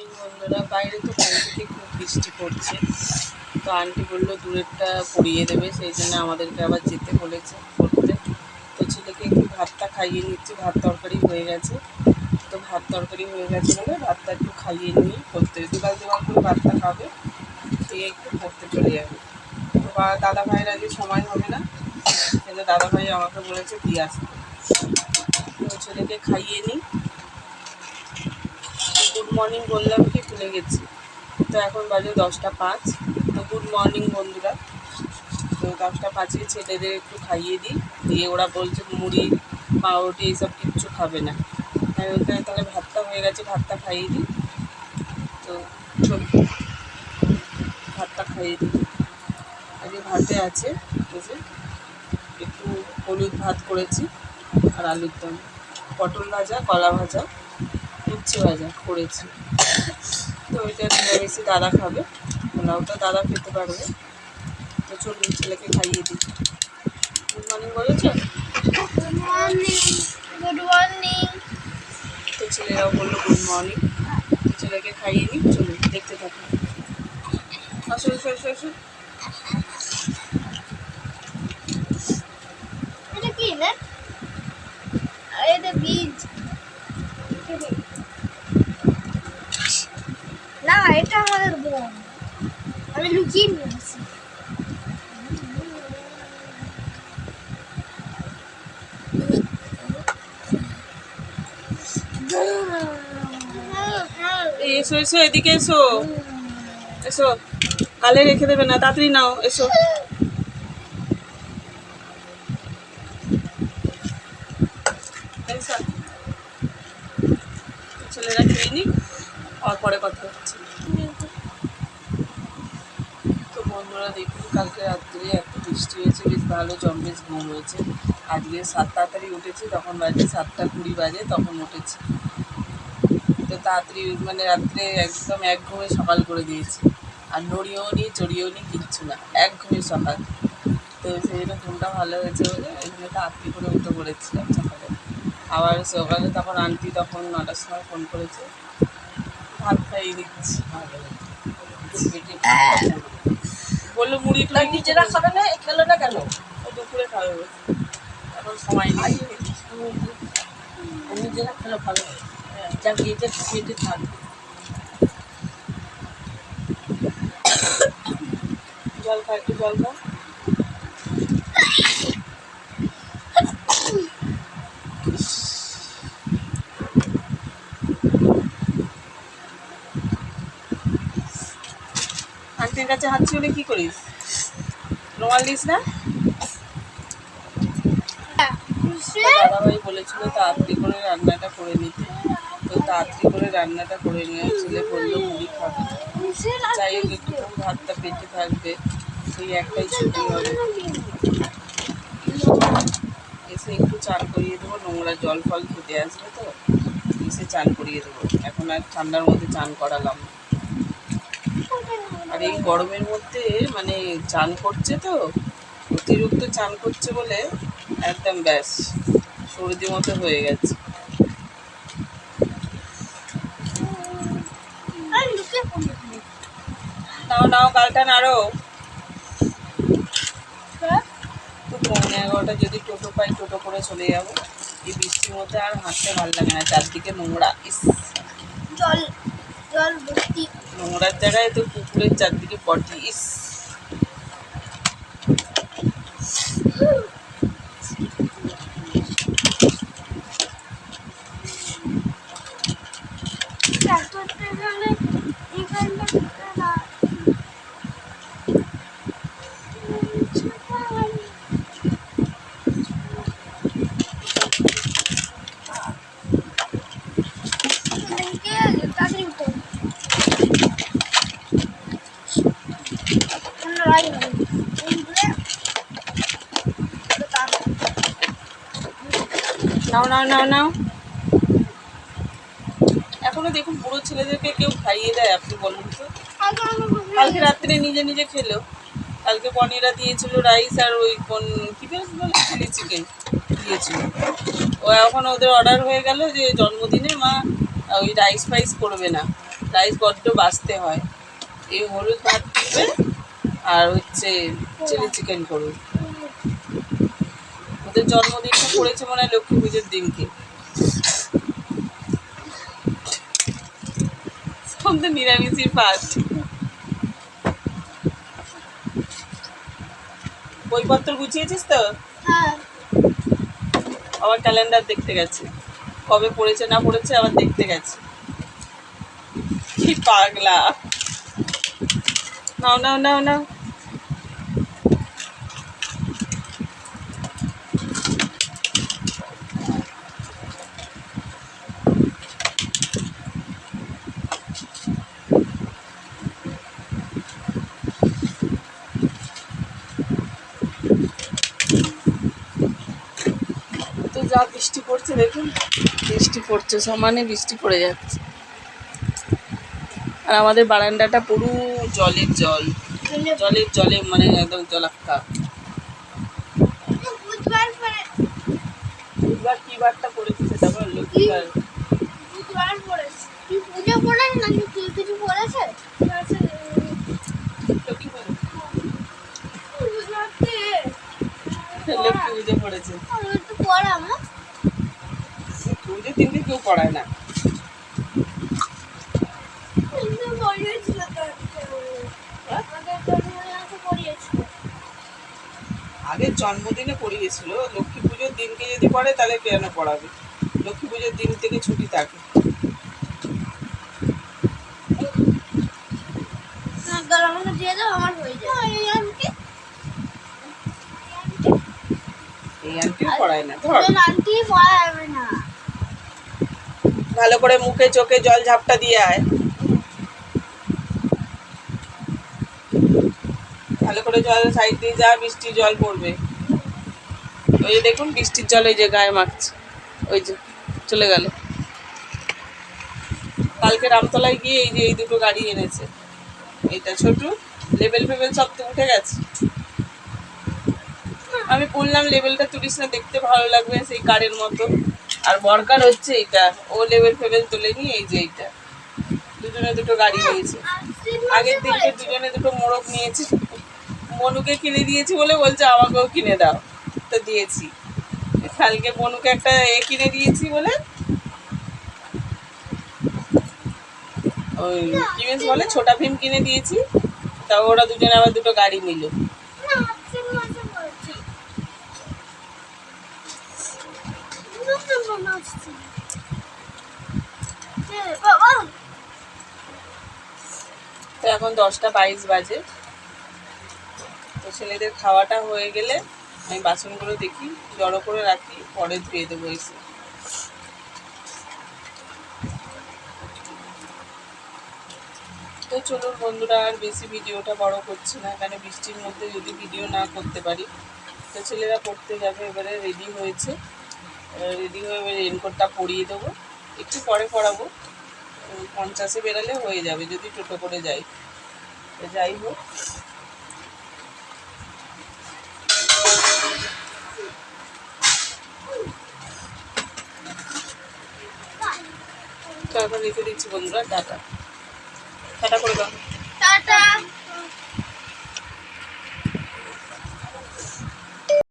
Morning বন্ধুরা, বাইরে তো কাল থেকে খুব বৃষ্টি পড়ছে। তো আন্টি বলল, দূরেরটা পরিয়ে দেবে। সেই জন্য আমাদেরকে আবার যেতে বলেছে করতে। তো ছেলেকে একটু ভাতটা খাইয়ে নিচ্ছি, ভাত তরকারি হয়ে গেছে। তো ভাত তরকারি হয়ে গেছে বলে ভাতটা একটু খাইয়ে নিই, করতে দুবার দুবার করে ভাতটা খাবে দিয়ে একটু পড়তে চলে যাবে। তো দাদা ভাইয়ের আজকে সময় হবে না, কিন্তু দাদা ভাই আমাকে বলেছে দিয়ে আসতে। ছেলেকে খাইয়ে নিই। মর্নিং বললাম কি, ভুলে গেছি। তো এখন বাজে দশটা পাঁচ। তো গুড মর্নিং বন্ধুরা। তো দশটা পাঁচে ছেলেদের একটু খাইয়ে দিই। দিয়ে ওরা বলছে মুড়ি, পাউরুটি এইসব কিচ্ছু খাবে না। আমি তাহলে ভাতটা হয়ে গেছে, ভাতটা খাইয়ে দিই। তো ভাতটা খাইয়ে দিই। আজকে ভাতে আছে? একটু হলুদ ভাত করেছি, আর আলুর দম। পটল ভাজা, কলা ভাজা। উচ্ছে ভাজা করেছি। তো ওইটা নিরামিষই দাদা খাবে। পোলাওটা দাদা খেতে পারবে। তো চলুন ছেলেকে খাইয়ে দিই। গুড মর্নিং বলেছ? গুড মর্নিং তো ছেলেরাও বলল গুড মর্নিং তো ছেলেকে খাইয়ে নিই চলুন দেখতে থাকুন। আসো আসো আসো আসো এটা কি না? এটা বীজ। না এটা আমাদের বোন আমি লুকিয়ে নিয়েছি এই এসো এসো এদিকে এসো এসো কালে রেখে দেবে না তাড়াতাড়ি নাও এসো এসো। ছেলেরা খেয়ে নি আর পরে কথা হচ্ছে। তো বন্ধুরা, দেখুন, কালকে রাত্রে এত বৃষ্টি হয়েছে, বেশ ভালো জম্বেশ ঘুম হয়েছে। আজকে সাত তাড়াতাড়ি উঠেছি, তখন বাজে সাতটা কুড়ি বাজে, তখন উঠেছি। তো তাড়াতাড়ি মানে রাত্রে একদম এক ঘুমে সকাল করে দিয়েছি। আর নড়িয়েও নি, চড়িয়েও নি, কিচ্ছু না, এক ঘুমে সকাল। তো সেই জন্য ঘুমটা ভালো হয়েছে বলে ওই জন্য তাড়াতাড়ি করে উঠে পড়েছিলাম সকালে। আবার সকালে তখন আন্টি তখন নটার সময় ফোন করেছে বলল মুড়ি নিজেরা খাবে না খেলো না কেন দুপুরে খাবে এখন সময় নেই নিজেরা খেলো ভালো যা গিয়েছে পেটে থাকবে জল খা একটু জল খা আন্টির কাছে হাত ছিল কি করিস? রুমাল দিস না? দাদাভাই বলেছিল তাড়াতাড়ি করে রান্নাটা করে নিতে। তো তাড়াতাড়ি করে রান্নাটা করে নিয়ে ছেলে বলল মুড়ি খাবে। যাই হোক একটু ভাতটা পেটে থাকবে। সেই একটাই ছুটি হবে। এসে একটু চান করিয়ে দেবো নোংরা জল ফল খেতে আসবে তো। এসে চান করিয়ে দেবো। এখন আর ঠান্ডার মধ্যে চান করালাম না। আর এই গরমের মধ্যে মানে চান করছে তো অতিরিক্ত চান করছে বলে একদম ব্যাস সর্দি মতো হয়ে গেছে। নাও নাও গালটা নাড়ো। তো পৌনে এগারোটা যদি টোটো পাই টোটো করে চলে যাব। এই বৃষ্টির মধ্যে আর হাঁটতে ভালো লাগে না চারদিকে নোংরা জল জল ভর্তি নোংরার জায়গায় তো কুকুরের চারদিকে পটি ট্রাক্টরটা এখানে এখানটা না তাড়াতাড়ি উঠো রাই নাও নাও নাও নাও। এখনও দেখুন বুড়ো ছেলেদেরকে কেউ খাইয়ে দেয়, আপনি বলুন তো। কালকে রাত্রে নিজে নিজে খেলো। কালকে পনিরা দিয়েছিল রাইস আর ওই কোন কি চিলি চিকেন দিয়েছিল। ও এখন ওদের অর্ডার হয়ে গেল যে জন্মদিনে মা ওই রাইস ফাইস করবে না। রাইস বড্ড বাঁচতে হয়। এই হলুদ ভাত দিবে আর হচ্ছে চিলি চিকেন করুন ওদের জন্মদিনটা পড়েছে মনে হয় লক্ষ্মী পুজোর দিনকে। তো নিরামিষই পাঁচ বইপত্র গুছিয়েছিস তো? হ্যাঁ। আবার ক্যালেন্ডার দেখতে গেছে। কবে পড়েছে না পড়েছে আবার দেখতে গেছে। কি পাগলা। নাও নাও নাও নাও। যা বৃষ্টি পড়ছে দেখুন। বৃষ্টি পড়ছে, সমানে বৃষ্টি পড়ে যাচ্ছে। আর আমাদের বারান্দাটা পুরো জলের জল। জলের জলে মানে একদম জলাক্কা। কি বারটা পড়েছে সেটা কি বার বুধবার পড়েছে। কি পুজো পড়েছে নাকি তুই কিছু পড়েছে লক্ষ্মী পুজো বুধবারতে পুজো পড়েছে একটু তিনটে কেউ পড়ায় না। তো আমাদের জন্মদিনে পড়িয়েছিল। লক্ষ্মী পুজোর দিনকে যদি পড়ে তাহলে কেন পড়াবে? লক্ষ্মী পুজোর দিন থেকে ছুটি থাকে। আমার হয়ে যায় এই আন্টিও পড়ায় না ধর। আন্টি পড়াবে না। ভালো করে মুখে চোখে জল ঝাপটা দিয়ে আয়। ভালো করে জল সাইড দিয়ে যা বৃষ্টির জল পড়বে। ওই যে দেখুন বৃষ্টির জল ওই যে গায়ে মাখছে। ওই যে চলে গেল। কালকে রামতলায় গিয়ে এই যে এই দুটো গাড়ি এনেছে। এইটা ছোট লেবেল ফেবেল সব তো উঠে গেছে। আমি বললাম লেভেলটা তুলিস না, দেখতে ভালো লাগবে সেই কারের মতো। আর বরকার হচ্ছে এটা ও লেবেল ফেবেল তোলেনি, এই যে এইটা। দুজনে দুটো গাড়ি নিয়েছে। আগের দিনকে দুজনে দুটো মোড়ক নিয়েছি। মনুকে কিনে দিয়েছি বলে বলছে, আমাকেও কিনে দাও। তো দিয়েছি। কালকে মনুকে একটা এ কিনে দিয়েছি বলে ওই কি বলে, ছোটা ভীম কিনে দিয়েছি। তা ওরা দুজনে আবার দুটো গাড়ি নিল না আজকের মাসে পড়েছি বাবা তো এখন দশটা বাইশ বাজে। তো ছেলেদের খাওয়াটা হয়ে গেলে আমি বাসনগুলো দেখি, জড়ো করে রাখি, পরে ধুয়ে দেবো এসে তো চলুন বন্ধুরা, আর বেশি ভিডিওটা বড় করছি না কারণ বৃষ্টির মধ্যে যদি ভিডিও না করতে পারি, তো ছেলেরা পড়তে যাবে, এবারে রেডি হয়েছে। রেডি হয়ে রেনকোটটা পরিয়ে দেবো। একটু পরে পরাবো। পঞ্চাশে বেরালে হয়ে যাবে, যদি টোটো করে যাই। যাই হোক। তো এখন রেখে দিচ্ছি বন্ধুরা ডাটা টাটা করে দাও।